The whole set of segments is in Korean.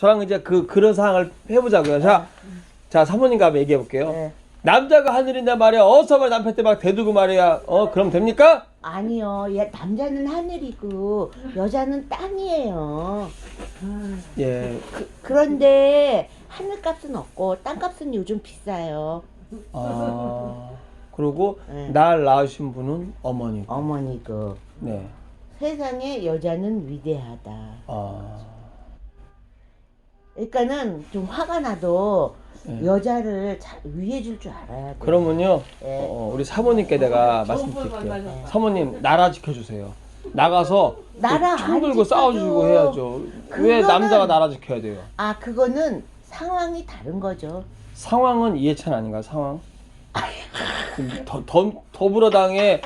저랑 이제 그 그런 상황을 해보자고요. 자, 자 사모님과 한번 얘기해 볼게요. 네. 남자가 하늘인데 말이야. 어서 말 남편 때막 대두고 말이야. 어 그럼 됩니까? 아니요. 얘 남자는 하늘이고 여자는 땅이에요. 예. 그, 그런데 하늘값은 없고 땅값은 요즘 비싸요. 아 그리고 네. 날 낳으신 분은 어머니고. 어머니고 네. 세상에 여자는 위대하다. 아 그러니까는 좀 화가 나도 네. 여자를 잘 위해 줄 줄 알아야 돼. 그러면요. 네. 어, 우리 사모님께 내가 말씀드릴게요. 사모님 나라 지켜주세요. 나가서 나라 총안 들고 지켜줘. 싸워주고 해야죠. 왜 그거는- 남자가 나라 지켜야 돼요? 아 그거는 상황이 다른 거죠. 상황은 이해찬 아닌가 상황? 더, 더, 더불어당의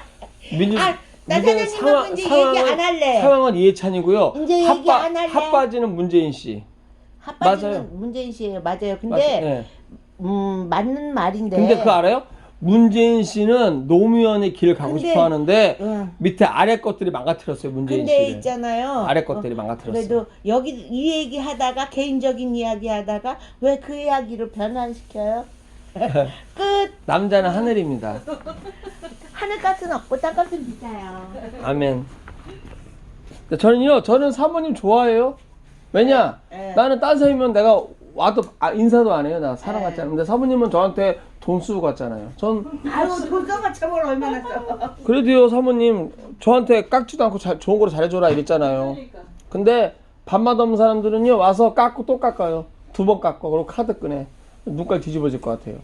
민주 아, 나 문제는 사장님하고 이제 얘기 안 할래. 상황은 이해찬이고요. 이제 얘기 안 할래. 핫바지는 문재인 씨. 맞아요. 문재인 씨예요. 맞아요. 맞- 근데 예. 음 맞는 말인데. 근데 그거 알아요? 문재인 씨는 노무현의 길을 가고 근데- 싶어 하는데 응. 밑에 아래 것들이 망가뜨렸어요 문재인 근데 씨를. 있잖아요. 아래 것들이 망가뜨렸어요. 그래도 여기 이 얘기 하다가 개인적인 이야기 하다가 왜 그 이야기를 변환시켜요? 끝. 남자는 하늘입니다. 하늘값은 없고 땅값은 비싸요. 아멘. 저는요, 저는 사모님 좋아해요. 왜냐? 예. 나는 딴 사람이면 내가 와도 아, 인사도 안 해요. 나 사랑 예. 같지 않은데 사모님은 저한테 돈 쓰고 갔잖아요. 전 아유 돈 써봤자 뭘 얼마나 써. 그래도요, 사모님 저한테 깎지도 않고 잘, 좋은 거로 잘해줘라 이랬잖아요. 근데 밥맛 없는 사람들은요 와서 깎고 또 깎아요. 두 번 깎고 그리고 카드 끄네. 눈깔 뒤집어질 것 같아요.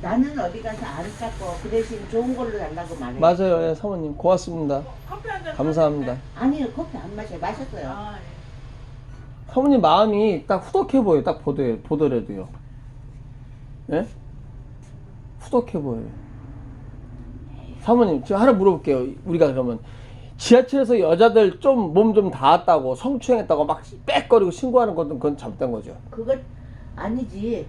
나는 어디 가서 안 깎고 그 대신 좋은 걸로 달라고 말해. 맞아요, 예, 사모님 고맙습니다. 감사합니다. 아니요 커피 안 마셔. 마셨어요. 아, 사모님 마음이 딱 후덕해 보여요. 딱 보더, 보더라도요. 예? 후덕해 보여요. 사모님, 제가 하나 물어볼게요. 우리가 그러면. 지하철에서 여자들 좀 몸 좀 닿았다고, 성추행했다고 막 빽거리고 신고하는 것도 그건 잘못된 거죠. 그거 아니지.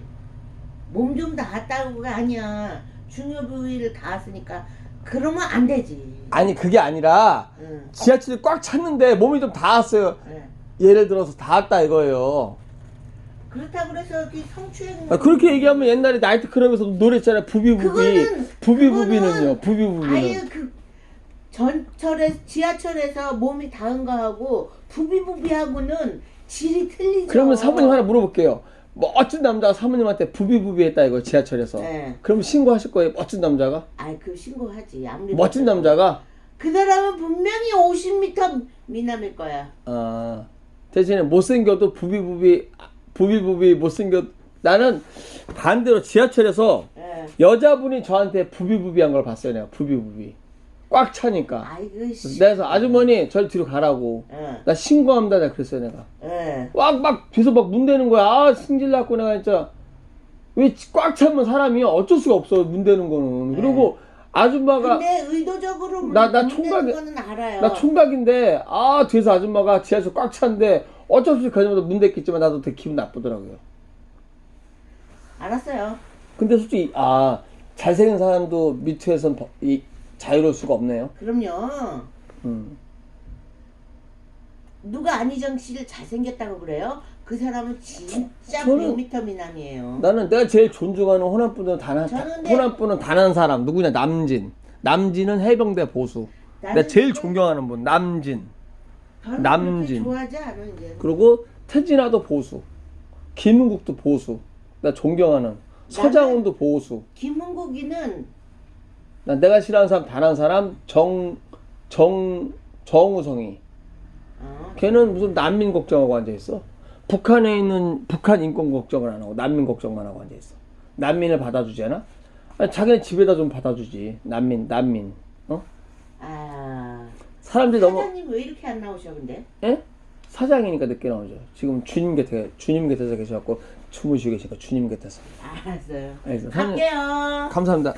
몸좀 닿았다고가 아니야. 중요 부위를 닿았으니까 그러면 안 되지. 아니, 그게 아니라, 응. 지하철이 꽉 찼는데 몸이 좀 닿았어요. 응. 예를 들어서 닿았다 이거예요. 그렇다고 그래서 그 성추행 아, 그렇게 얘기하면 옛날에 나이트 클럽에서 노래 했잖아요. 부비부비. 그거는- 부비부비는요. 그거는- 부비부비는. 그 전철에 지하철에서 몸이 닿은 거하고 부비부비하고는 질이 틀리죠. 그러면 사모님 하나 물어볼게요. 멋진 남자가 사모님한테 부비부비했다 이거 지하철에서. 네. 그럼 신고하실 거예요. 멋진 남자가? 아이 그 신고하지. 아무리 멋진 봐도. 남자가? 그 사람은 분명히 50m 미남일 거야. 아 대신에 못생겨도 부비부비 부비부비 못생겨. 나는 반대로 지하철에서 예. 여자분이 저한테 부비부비한 걸 봤어요. 내가 부비부비. 꽉 차니까. 아이고 씨. 그래서 아주머니 절 뒤로 가라고. 예. 나 신고합니다. 내가 그랬어요. 내가. 예. 막, 막, 뒤에서 막 문 대는 거야. 아, 승질 났고, 내가 진짜. 왜 꽉 차면 사람이 어쩔 수가 없어, 문 대는 거는. 그리고 아줌마가, 근데 의도적으로 나- 나 총각이- 거는 알아요. 나 총각인데, 아, 뒤에서 아줌마가 지하철 꽉 찼는데, 어쩔 수 없이 그녀마다 문댔겠지만, 나도 되게 기분 나쁘더라고요. 알았어요. 근데 솔직히, 아, 잘생긴 사람도 미투에선 버- 이, 자유로울 수가 없네요. 그럼요. 음. 누가 안희정 씨를 잘생겼다고 그래요? 그 사람은 진짜 저는- 100m 미남이에요. 나는 내가 제일 존중하는 호남분은 단 한, 저는 근데- 호남분은 단한 사람. 누구냐, 남진. 남진은 해병대 보수. 나는 내가 제일 근데 존경하는 분, 남진. 별로 남진. 그렇게 좋아하지 않아 이제. 그리고 태진아도 보수, 김은국도 보수, 나 존경하는 서장훈도 보수. 김은국이는 난 내가 싫어하는 사람 단 한 사람 정 정 정우성이. 어, 걔는 무슨 난민 걱정하고 앉아 있어. 북한에 있는 북한 인권 걱정을 안 하고 난민 걱정만 하고 앉아 있어. 난민을 받아주지 않아? 아니, 자기네 집에다 좀 받아주지. 난민 난민. 어? 아 사람들이 너무 사장님 왜 이렇게 안 나오셔 근데? 예? 사장이니까 늦게 나오죠. 지금 주님 곁에 주님 곁에서 계셔갖고 주무시고 계시니까 주님 곁에서. 알았어요. 알겠습니다. 사장님, 갈게요. 감사합니다.